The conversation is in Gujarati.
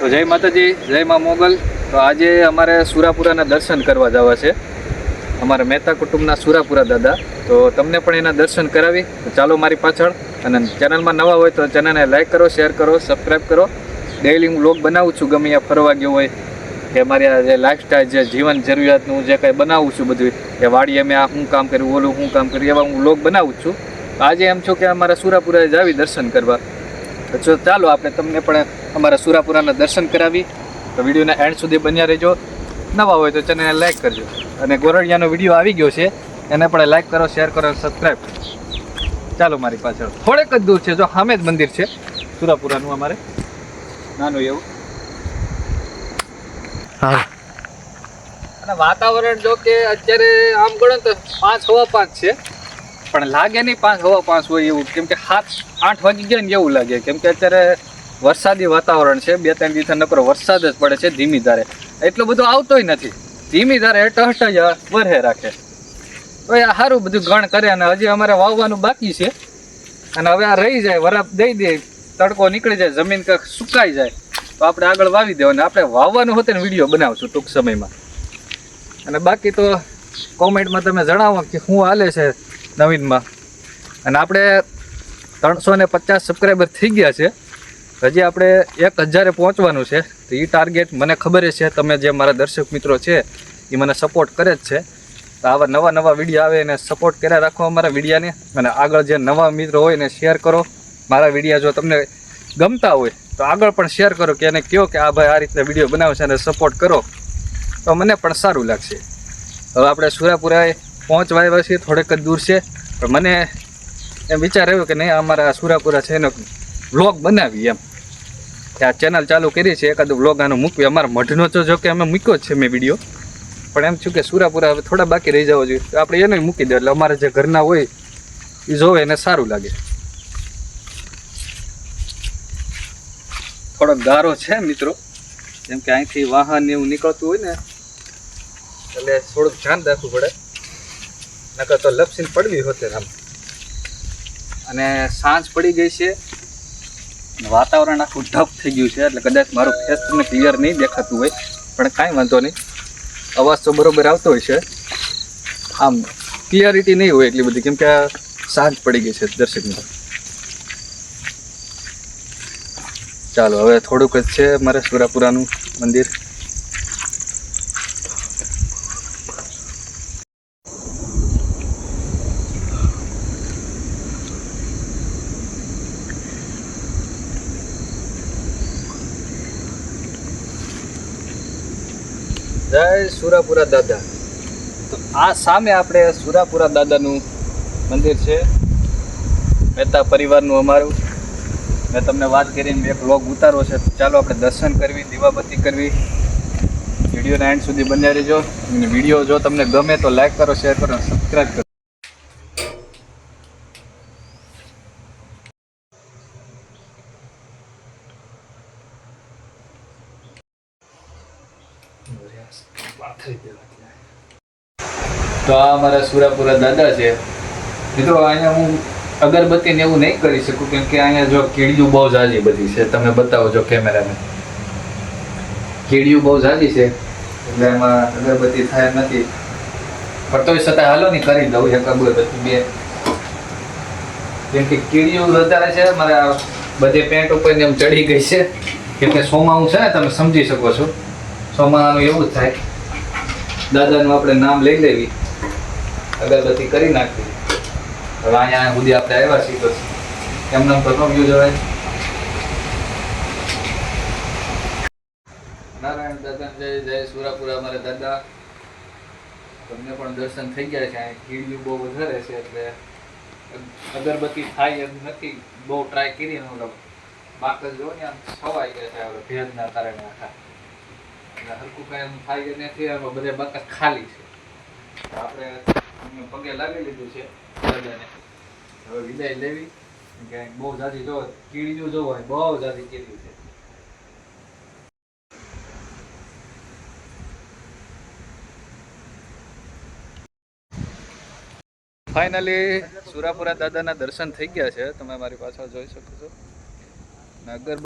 તો જય માતાજી, જય મા મોગલ. તો આજે અમારે સુરાપુરાના દર્શન કરવા જવા છે. અમારા મહેતા કુટુંબના સુરાપુરા દાદા. તો તમને પણ એના દર્શન કરાવી. ચાલો મારી પાછળ. અને ચેનલમાં નવા હોય તો ચેનલને લાઈક કરો, શેર કરો સબસ્ક્રાઈબ કરો. ડેઇલી હું લોક બનાવું છું, ગમે ત્યાં ફરવા ગયો હોય. કે મારી આ જે લાઈફસ્ટાઈલ જે જીવન જરૂરિયાતનું જે કંઈ બનાવું છું બધું. કે વાડીએ મેં આ શું કામ કર્યું, ઓલું શું કામ કર્યું, એવા હું વ્લોગ બનાવું છું. આજે એમ છો કે અમારા સુરાપુરાએ જ આવી દર્શન કરવા. તો ચલો આપણે તમને પણ અમારા સુરાપુરાના દર્શન કરાવી. તો વિડીયોના એન્ડ સુધી બન્યા રહેજો. નવા હોય તો ચેનલને લાઈક કરજો. અને ગોરડિયાનો વીડિયો આવી ગયો છે એને પણ લાઈક કરો શેર કરો અને સબસ્ક્રાઈબ ચાલો મારી પાછળ. થોડેક જ દૂર છે જો સામે જ મંદિર છે સુરાપુરાનું અમારે. નાનું એવું. હા. અને વાતાવરણ જો કે અત્યારે આમ ગણો તો પાંચ હવા પાંચ છે. પણ લાગે નહીં, પાંચ હવા પાંચ હોય એવું. કેમ કે સાત, આઠ વાગી ગયા ને એવું લાગે. કેમ કે અત્યારે વરસાદી વાતાવરણ છે, બે ત્રણ દિવસ નકરો વરસાદ જ પડે છે ધીમી ધારે. એટલો બધો આવતોય નથી. ધીમી ધારે ટહટ જ વરહે રાખે. તો એ સારું બધું ગણ કરે અને હજી અમારે વાવવાનું બાકી છે. અને હવે આ રહી જાય, વરાપ દઈ દે, તડકો નીકળી જાય, જમીન કંઈક સુકાઈ જાય. તો આપણે આગળ વાવી દેવાનું. આપણે વાવવાનું હોતે ને વીડિયો બનાવશું ટૂંક સમયમાં. અને બાકી તો કોમેન્ટમાં તમે જણાવો કે શું હાલે છે. નવીનમાં. અને આપણે ત્રણસો ને પચાસ સબસ્ક્રાઈબર થઈ ગયા છે. હજી આપણે એક હજારે પહોંચવાનું છે. તો એ ટાર્ગેટ મને ખબર છે, તમે જે મારા દર્શક મિત્રો છે એ મને સપોર્ટ કરે જ છે. તો આવા નવા નવા વીડિયો આવે એને સપોર્ટ કર્યા રાખો અમારા વિડીયાને અને આગળ જે નવા મિત્રો હોય એને શેર કરો. મારા વિડીયા જો તમને ગમતા હોય, તો આગળ પણ શેર કરો કે એને કહો કે આ ભાઈ આ રીતના વીડિયો બનાવશે અને સપોર્ટ કરો. તો મને પણ સારું લાગશે. હવે આપણે સુરાપુરાએ પહોંચવા આવ્યા છીએ થોડેક જ દૂર છે. પણ મને એમ વિચાર આવ્યો કે નહીં અમારા સુરાપુરા છે એનો વ્લોગ બનાવી એમ. આ ચેનલ ચાલુ કરી છે, એકાદ વ્લોગ આનું મૂકવી. અમારા મઢનો તો જો કે અમે મૂક્યો જ છે મેં વીડિયો પણ એમ થયું કે સુરાપુરા હવે થોડા બાકી રહી જવા જોઈએ. તો આપણે એને મૂકી દે એટલે અમારા જે ઘરના હોય એ જોવે એને સારું લાગે. થોડોક ગારો છે મિત્રો. જેમ કે અહીંથી વાહન એવું નીકળતું હોય ને, એટલે થોડુંક ધ્યાન રાખવું પડે. નકર તો લપસીને પડવી હોતે આમ અને સાંજ પડી ગઈ છે વાતાવરણ આખું ઢપ થઈ ગયું છે, એટલે કદાચ મારું ફેસ તમને ક્લિયર નહીં દેખાતું હોય, પણ કાંઈ વાંધો નહીં. અવાજ તો બરોબર આવતો હોય છે. આમ ક્લિયરિટી નહીં હોય એટલી બધી, કેમ કે સાંજ પડી ગઈ છે દર્શક ચાલો, હવે થોડુંક જ છે મારે સુરાપુરાનું મંદિર. જય સુરાપુરા દાદા. તો આ સામે આપણે સુરાપુરા દાદાનું મંદિર છે. મહેતા પરિવારનું અમારું. મેં તમને વાત કરીને એક વ્લોગ ઉતારો છે. ચાલો આપણે દર્શન કરવી, દીવાબત્તી કરવી. વિડીયોના એન્ડ સુધી બન્યા રહેજો. અને વીડિયો જો તમને ગમે તો લાઈક કરો શેર કરો અને સબસ્ક્રાઈબ કરો. તો આ અમારા સુરાપુરા દાદા છે. મિત્રો, અહીંયા હું અગરબત્તી ને એવું નહીં કરી શકું, કેમ કે અહીંયા જો કીડીયું બહુ ઝાઝી બધી છે. તમે બતાવો જો કેમેરાને કીડીયું બહુ ઝાઝી છે, એટલે એમાં અગરબત્તી થાય નથી. પણ તોય છતાં હાલો ની કરી દઉં, એક અગરબત્તી બે. કેમ કે કીડીયું વધારે છે, મારા બધે પેન્ટ ઉપર ને એમ ચડી ગઈ છે. કેમ કે સોમાં હું છે ને, તમે સમજી શકો છો. સોમાવાનું એવું જ થાય. દાદાનું આપણે નામ લઈ લેવી. અગરબત્તી કરી નાખવી. હવે અહીંયા સુધી આપણે આવ્યા છીએ પછી એમને તો ન વ્યૂ જવાય. નારાયણ દાદા, જય જય સુરાપુરા અમારા દાદા. તમને પણ દર્શન થઈ ગયા છે. અહીં કીડીયું બહુ વધારે છે એટલે અગરબત્તી થાય એમ નથી. બહુ ટ્રાય કરી ને બાક જ ને આમ છવાઈ ગયા છે. આપણે ભેજના કારણે આખા. એટલે હરકું કાંઈ થાય નથી એમાં બધે બાકસ ખાલી છે. આપણે પગે લાગી લીધું છે, દાદાને. હવે વિદાય લેવી. કે બહુ જાજી જો કીડીયું જો હોય, બહુ જાજી કીડી છે. ફાઇનલી સુરાપુરા દાદાના દર્શન થઈ ગયા છે. તમે મારી પાછળ જોઈ શકો છો. નગર